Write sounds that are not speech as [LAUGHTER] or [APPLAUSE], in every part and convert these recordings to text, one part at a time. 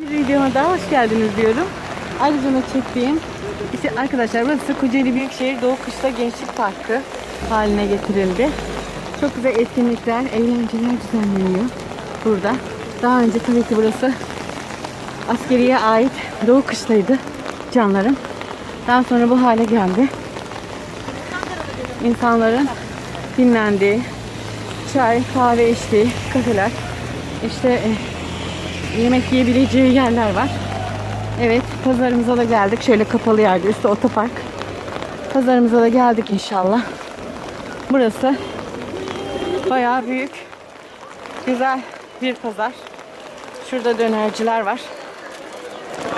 Bir videoma daha hoş geldiniz diyorum. Ayrıca çektiğim işte arkadaşlar burası Kocaeli Büyükşehir Doğu Kışla Gençlik Parkı haline getirildi. Çok güzel etkinlikler, eğlenceler düzenleniyor burada. Daha önce tabii ki burası askeriye ait Doğu Kışla'ydı canlarım. Daha sonra bu hale geldi. İnsanların dinlendiği, çay, kahve içtiği kafeler, işte e, yemek yiyebileceği yerler var. Evet, pazarımıza da geldik. Şöyle kapalı yerde, üstü otopark. Pazarımıza da geldik inşallah. Burası bayağı büyük, güzel bir pazar. Şurada dönerciler var.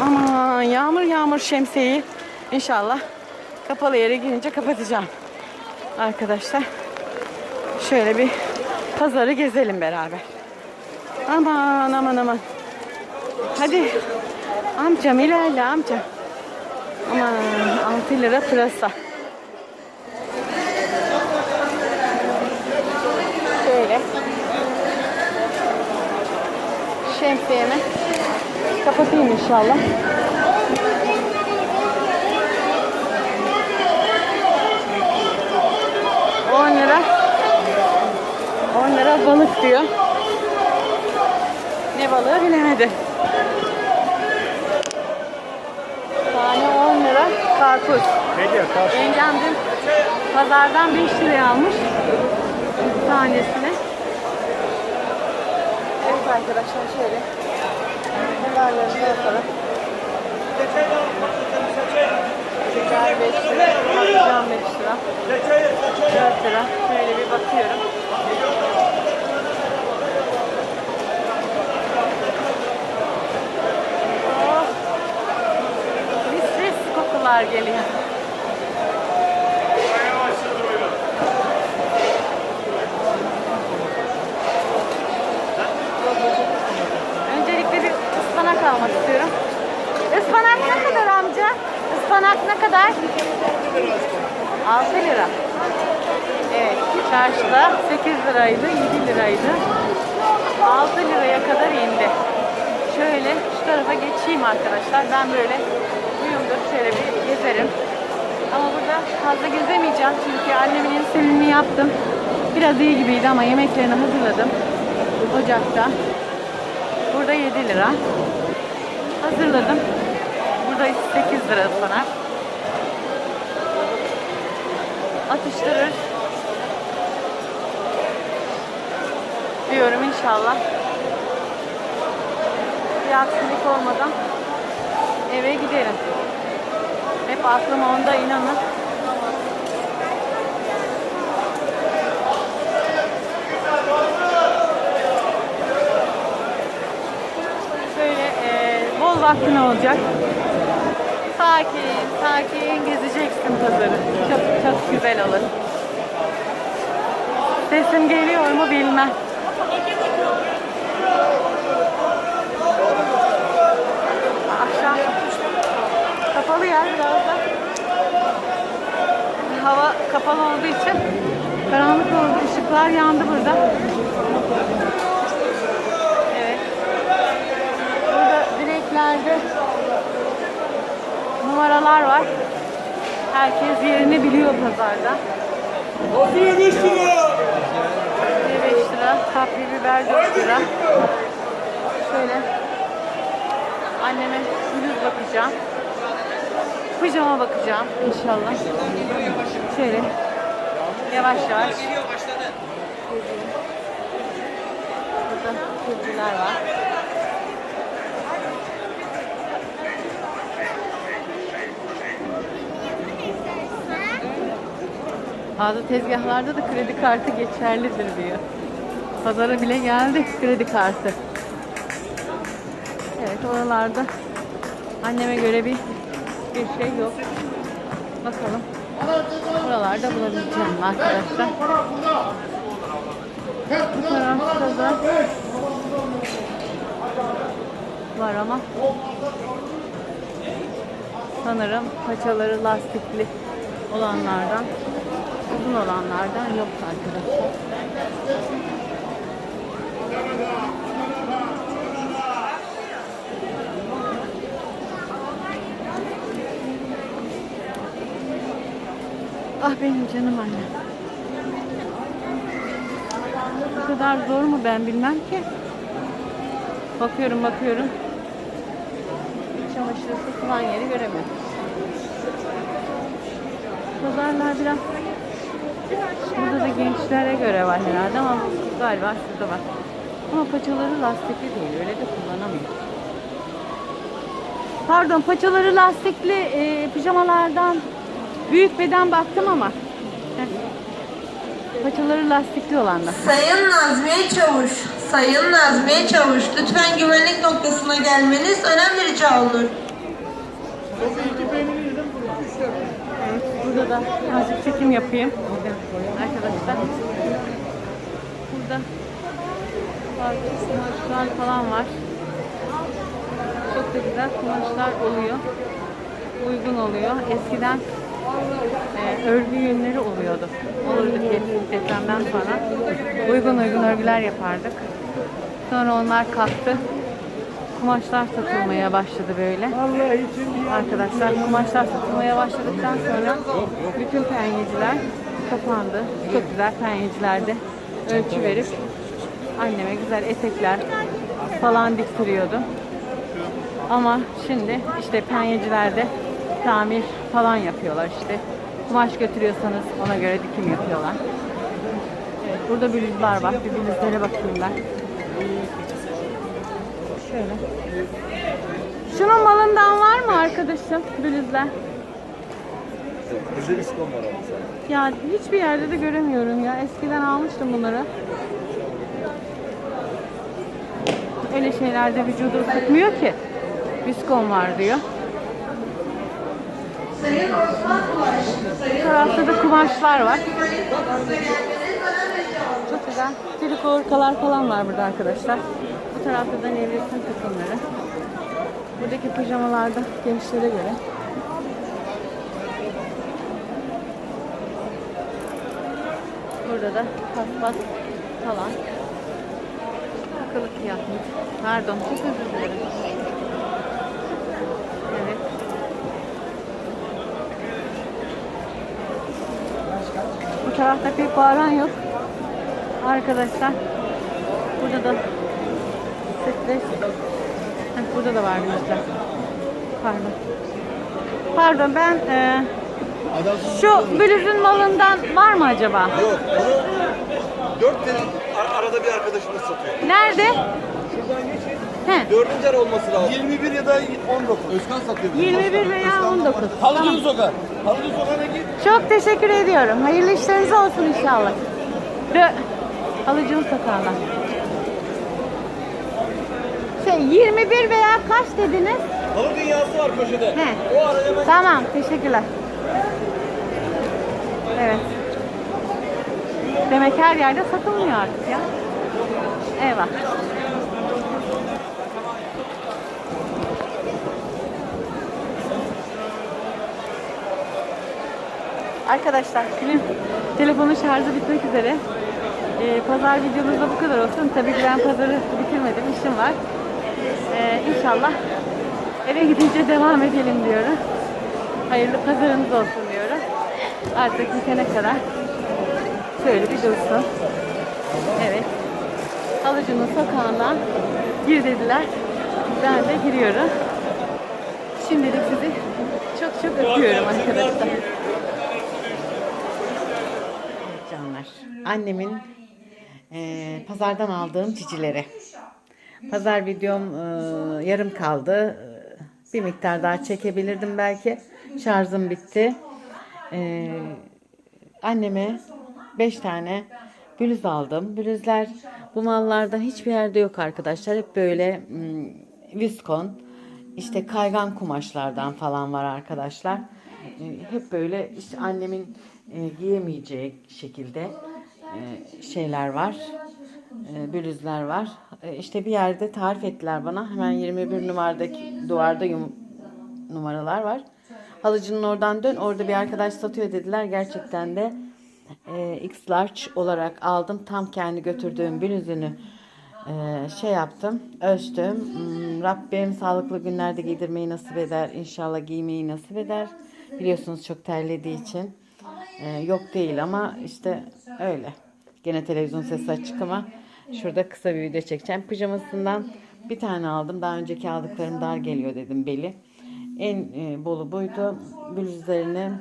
Aman yağmur yağmur şemsiyeyi inşallah kapalı yere girince kapatacağım. Arkadaşlar şöyle bir pazarı gezelim beraber. Aman aman aman. Hadi amcam ilerle amca. Aman 6 lira pırasa. Şöyle. Şemsiyemi kapatayım inşallah. On lira. 10 lira balık diyor. Ne balığı bilemedim. Tane 10 lira karpuz. Ne diyor karşı? Yengem dün pazardan 5 liraya almış tanesini. Evet arkadaşlar şöyle pazarlarımıza bakalım. Şeker 5 lira, patlıcan 5 lira, 4 lira. Şöyle bir bakıyorum. Kokular geliyor. Öncelikle bir ıspanak almak istiyorum. Ispanak ne kadar amca? Ispanak ne kadar? 6 lira. Evet, çarşıda 8 liraydı, 7 liraydı. 6 liraya kadar indi. Şöyle şu tarafa geçeyim arkadaşlar. Ben böyle gezerim. Ama burada fazla gezemeyeceğim çünkü annemin insülinini yaptım. Biraz iyi gibiydi ama yemeklerini hazırladım. Ocakta. Burada 7 lira. Hazırladım. Burada 8 lira ıspanak. Atıştırır. Diyorum inşallah. Bir aksilik olmadan eve giderim. Aklım onda inanın. Böyle eee, bol vaktin olacak. Sakin, sakin gezeceksin pazarı. Çok çok güzel olur. Sesim geliyor mu bilmem. Akşam kapalı yer biraz. Hava kapalı olduğu için karanlık oldu. Işıklar yandı burada. Evet. Burada direklerde numaralar var. Herkes yerini biliyor pazarda. 5 lira. Bir 5 lira, kapri biber 4 lira. Şöyle anneme bluz bakacağım. Pijama bakacağım inşallah. Şöyle yavaş yavaş. Burada kırcılar var. Bazı tezgahlarda da kredi kartı geçerlidir diyor. Pazara bile geldik kredi kartı. Evet oralarda anneme göre bir bir şey yok. Bakalım. Buralarda bulabileceğim arkadaşlar. Bu tarafta da var ama sanırım paçaları lastikli olanlardan uzun olanlardan yok arkadaşlar. Ah benim canım annem. Bu kadar zor mu ben bilmem ki. Bakıyorum bakıyorum. Çamaşırı satılan yeri göremiyorum. Pazarlar biraz Burada da gençlere göre var herhalde ama galiba şurada var. Ama paçaları lastikli değil. Öyle de kullanamıyor. Pardon paçaları lastikli e, pijamalardan büyük beden baktım ama. Paçaları lastikli olanlar. Sayın Nazmiye Çavuş, Sayın Nazmiye Çavuş, lütfen güvenlik noktasına gelmeniz önemli rica olur. Burada da azıcık çekim yapayım. Arkadaşlar. Burada kumaşlar falan var. Çok da güzel kumaşlar oluyor. Uygun oluyor. Eskiden e, örgü yünleri oluyordu. Olurdu ki depremden sonra uygun uygun örgüler yapardık. Sonra onlar kalktı. Kumaşlar satılmaya başladı böyle. Arkadaşlar kumaşlar satılmaya başladıktan sonra bütün penyeciler kapandı. Çok güzel penyecilerde ölçü verip anneme güzel etekler falan diktiriyordu. Ama şimdi işte penyecilerde tamir falan yapıyorlar işte. Kumaş götürüyorsanız ona göre dikim yapıyorlar. Evet, burada bluzlar var. Bir bluzlara bakayım ben. Şöyle. Şunun malından var mı arkadaşım bluzlar? Bizde iskom var abi. Ya hiçbir yerde de göremiyorum ya. Eskiden almıştım bunları. Öyle şeylerde vücudu ısıtmıyor ki. Viskon var diyor. Sayın Osman Ulaş, Bu tarafta da kumaşlar var. Çok güzel. Triko hırkalar falan var burada arkadaşlar. Bu tarafta da nevresim takımları. Buradaki pijamalarda gençlere göre. Burada da paspas falan. Takılı kıyafet. Pardon, çok özür dilerim. Evet. Bu tarafta pek bağıran yok. Arkadaşlar. Burada da stres. Heh, burada da var bizde. Pardon. Pardon ben e, şu bluzun malından var mı acaba? Yok onu 4 lira ar- arada bir arkadaşımız satıyor. Nerede? Şuradan geçin. He. Dördüncü ara olması lazım. 21 ya da 19. Özkan satıyor. 21 veya 19. Halıcılı Tamam. sokak. Halıcılı sokağına git. Çok teşekkür ediyorum. Hayırlı işleriniz olsun inşallah. Dö Alıcım sokağına. Şey 21 veya kaç dediniz? Halı dünyası var köşede. He. O arada hemen Tamam, teşekkürler. Evet. Demek her yerde satılmıyor artık ya. Eyvah. Arkadaşlar, film telefonun şarjı bitmek üzere. Ee, pazar videomuz da bu kadar olsun. Tabii ki ben pazarı bitirmedim, işim var. Ee, inşallah eve gidince devam edelim diyorum. Hayırlı pazarınız olsun diyorum. Artık bitene kadar şöyle bir dursun. Evet. Halıcının sokağına gir dediler. Ben de giriyorum. Şimdilik sizi çok çok öpüyorum arkadaşlar. Canlar. Annemin eee, pazardan aldığım cicileri. Pazar videom eee, yarım kaldı. Eee, bir miktar daha çekebilirdim belki. Şarjım bitti. Eee, anneme 5 tane bluz aldım. Bluzlar bu mallarda hiçbir yerde yok arkadaşlar. Hep böyle hmm, viskon, işte kaygan kumaşlardan falan var arkadaşlar. Eee, hep böyle işte annemin eee, giyemeyeceği şekilde eee, şeyler var. Eee, bluzlar var. Eee, işte bir yerde tarif ettiler bana. Hemen 21 numaradaki duvarda yum, numaralar var. Halıcının oradan dön. Orada bir arkadaş satıyor dediler. Gerçekten de e, X large olarak aldım. Tam kendi götürdüğüm bluzunu e, şey yaptım. Ölçtüm. Hmm, Rabbim sağlıklı günlerde giydirmeyi nasip eder. İnşallah giymeyi nasip eder. Biliyorsunuz çok terlediği için. Ee, yok değil ama işte öyle. Gene televizyon sesi açık ama şurada kısa bir video çekeceğim. Pijamasından bir tane aldım. Daha önceki aldıklarım dar geliyor dedim beli. En e, bolu buydu. Bluzlarını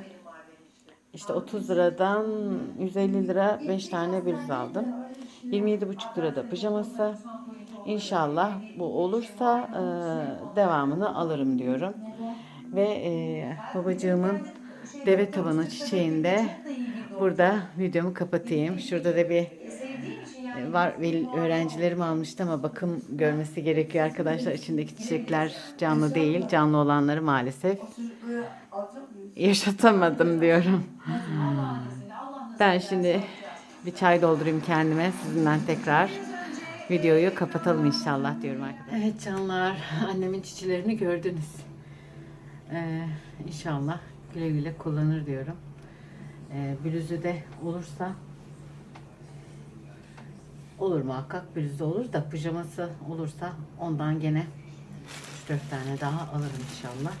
işte 30 liradan 150 lira 5 tane bluz aldım. 27,5 lirada pijaması. İnşallah bu olursa e, devamını alırım diyorum. Ve e, babacığımın deve tabanı çiçeğinde burada videomu kapatayım. Şurada da bir e, var öğrencilerim almıştı ama bakım görmesi gerekiyor arkadaşlar. İçindeki çiçekler canlı değil. Canlı olanları maalesef yaşatamadım diyorum. Ben şimdi bir çay doldurayım kendime. Sizinden tekrar videoyu kapatalım inşallah diyorum arkadaşlar. Evet canlar annemin çiçeğlerini gördünüz. Ee, inşallah güle güle kullanır diyorum. Ee, blüzü de olursa olur muhakkak blüzü olur da pijaması olursa ondan gene 3-4 tane daha alırım inşallah.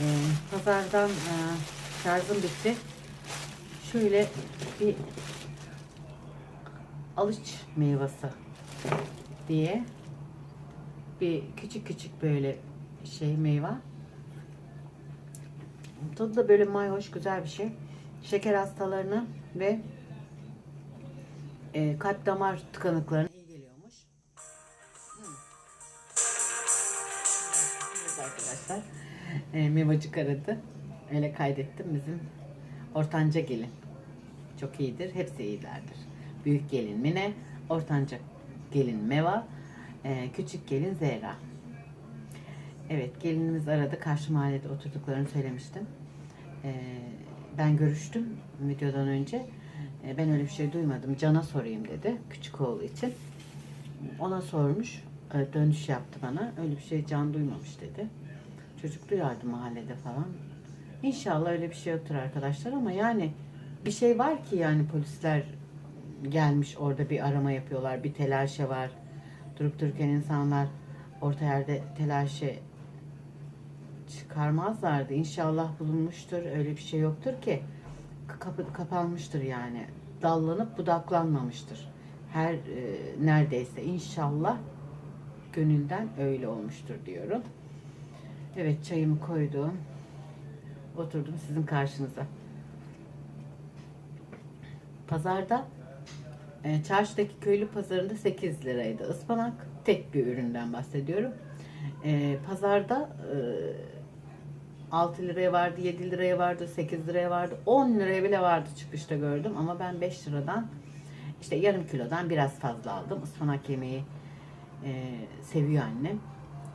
Ee, pazardan e, şarjım bitti. Şöyle bir alıç meyvesi diye bir küçük küçük böyle şey meyve. Tadı da böyle mayhoş güzel bir şey. Şeker hastalarına ve e, kalp damar tıkanıklarına iyi geliyormuş. Hmm. Arkadaşlar. E, meyvacık aradı. Öyle kaydettim bizim ortanca gelin. Çok iyidir. Hepsi iyilerdir. Büyük gelin Mine, ortanca gelin Meva, e, küçük gelin Zehra. Evet gelinimiz aradı. Karşı mahallede oturduklarını söylemiştim. E, ben görüştüm videodan önce. E, ben öyle bir şey duymadım. Can'a sorayım dedi. Küçük oğlu için. Ona sormuş. E, dönüş yaptı bana. Öyle bir şey Can duymamış dedi. Çocuk duyardı mahallede falan. İnşallah öyle bir şey yoktur arkadaşlar ama yani bir şey var ki yani polisler gelmiş orada bir arama yapıyorlar. Bir telaşe var. Durup dururken insanlar orta yerde telaşe çıkarmazlardı. İnşallah bulunmuştur. Öyle bir şey yoktur ki. Kapı, kapanmıştır yani. Dallanıp budaklanmamıştır. Her e, neredeyse inşallah gönülden öyle olmuştur diyorum. Evet çayımı koydum. Oturdum sizin karşınıza. Pazarda e, çarşıdaki köylü pazarında 8 liraydı ıspanak. Tek bir üründen bahsediyorum. E, pazarda e, 6 liraya vardı, 7 liraya vardı, 8 liraya vardı, 10 liraya bile vardı çıkışta gördüm. Ama ben 5 liradan işte yarım kilodan biraz fazla aldım. Ispanak yemeği e, seviyor annem.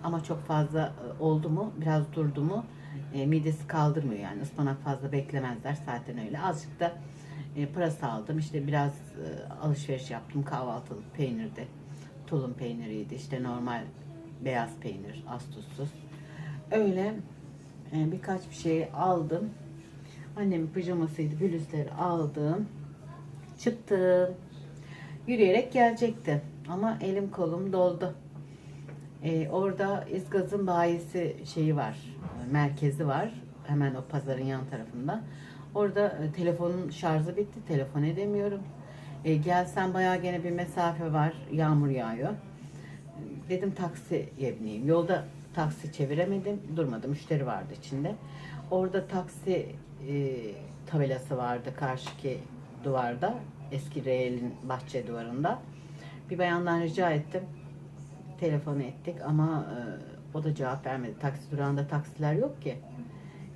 Ama çok fazla e, oldu mu, biraz durdu mu e, midesi kaldırmıyor yani. Ispanak fazla beklemezler zaten öyle. Azıcık da e, pırasa aldım. İşte biraz e, alışveriş yaptım. Kahvaltılık peynirde. Tulum peyniriydi. İşte normal beyaz peynir, az tuzsuz. Öyle birkaç bir şey aldım. Annemin pijamasıydı. Bluzları aldım. Çıktım. Yürüyerek gelecektim. Ama elim kolum doldu. Ee, orada İzgaz'ın bayisi şeyi var, merkezi var. Hemen o pazarın yan tarafında. Orada e, telefonun şarjı bitti, telefon edemiyorum. E, gelsen bayağı gene bir mesafe var, yağmur yağıyor. Dedim taksiye bineyim. Yolda taksi çeviremedim, durmadı. Müşteri vardı içinde. Orada taksi e, tabelası vardı karşıki duvarda. Eski Real'in bahçe duvarında. Bir bayandan rica ettim telefon ettik ama e, o da cevap vermedi. Taksi durağında taksiler yok ki.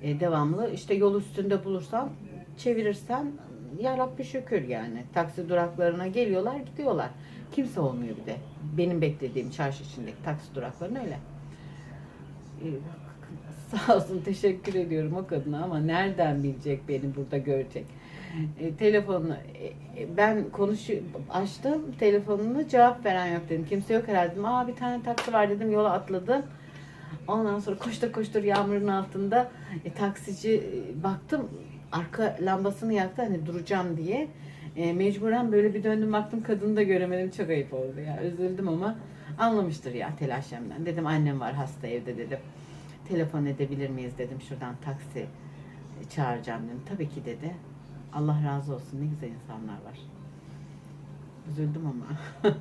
E, devamlı işte yol üstünde bulursam çevirirsem ya Rabbi şükür yani. Taksi duraklarına geliyorlar gidiyorlar. Kimse olmuyor bir de. Benim beklediğim çarşı içindeki taksi duraklarına öyle. [LAUGHS] Sağ olsun teşekkür ediyorum o kadına ama nereden bilecek beni burada görecek. E, telefonunu e, e, ben konuşu açtım telefonunu cevap veren yok dedim. Kimse yok herhalde dedim. Aa bir tane taksi var dedim yola atladım. Ondan sonra koştur koştur yağmurun altında e, taksici e, baktım arka lambasını yaktı hani duracağım diye. E, mecburen böyle bir döndüm baktım kadını da göremedim çok ayıp oldu ya üzüldüm ama anlamıştır ya telaşemden. Dedim annem var hasta evde dedim. Telefon edebilir miyiz dedim şuradan taksi çağıracağım dedim. Tabii ki dedi. Allah razı olsun ne güzel insanlar var. Üzüldüm ama. [LAUGHS]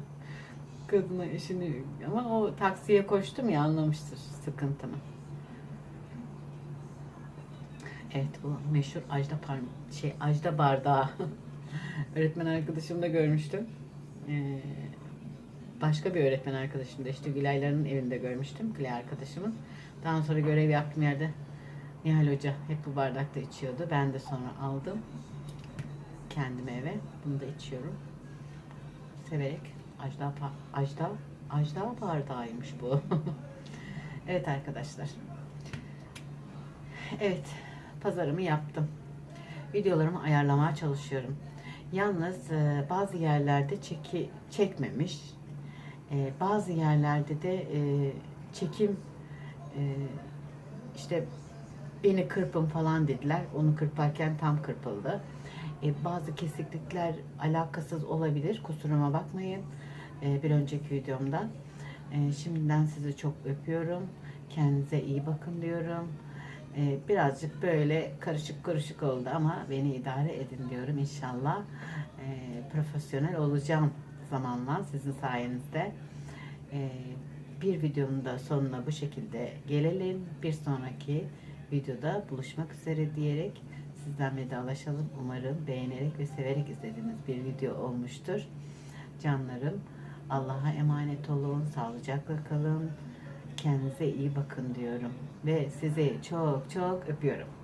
Kadına işini ama o taksiye koştum ya anlamıştır sıkıntımı. Evet bu meşhur Ajda Parm şey Ajda bardağı. [LAUGHS] öğretmen arkadaşımda görmüştüm. Ee, başka bir öğretmen arkadaşım da işte Gülayların evinde görmüştüm. Gülay arkadaşımın. Daha sonra görev yaptığım yerde Nihal Hoca hep bu bardakta içiyordu. Ben de sonra aldım. Kendime eve. Bunu da içiyorum. Severek. Ajda, Ajda, Ajda bardağıymış bu. [LAUGHS] evet arkadaşlar. Evet, pazarımı yaptım. Videolarımı ayarlamaya çalışıyorum. Yalnız bazı yerlerde çeki çekmemiş. E, bazı yerlerde de e, çekim e, işte beni kırpın falan dediler. Onu kırparken tam kırpıldı. E, bazı kesiklikler alakasız olabilir. Kusuruma bakmayın. E, bir önceki videomdan. E, şimdiden sizi çok öpüyorum. Kendinize iyi bakın diyorum. E, birazcık böyle karışık karışık oldu ama beni idare edin diyorum. İnşallah e, profesyonel olacağım zamanla sizin sayenizde. E, bir videonun da sonuna bu şekilde gelelim. Bir sonraki videoda buluşmak üzere diyerek sizden vedalaşalım. Umarım beğenerek ve severek izlediğiniz bir video olmuştur. Canlarım Allah'a emanet olun. Sağlıcakla kalın. Kendinize iyi bakın diyorum. Ve sizi çok çok öpüyorum.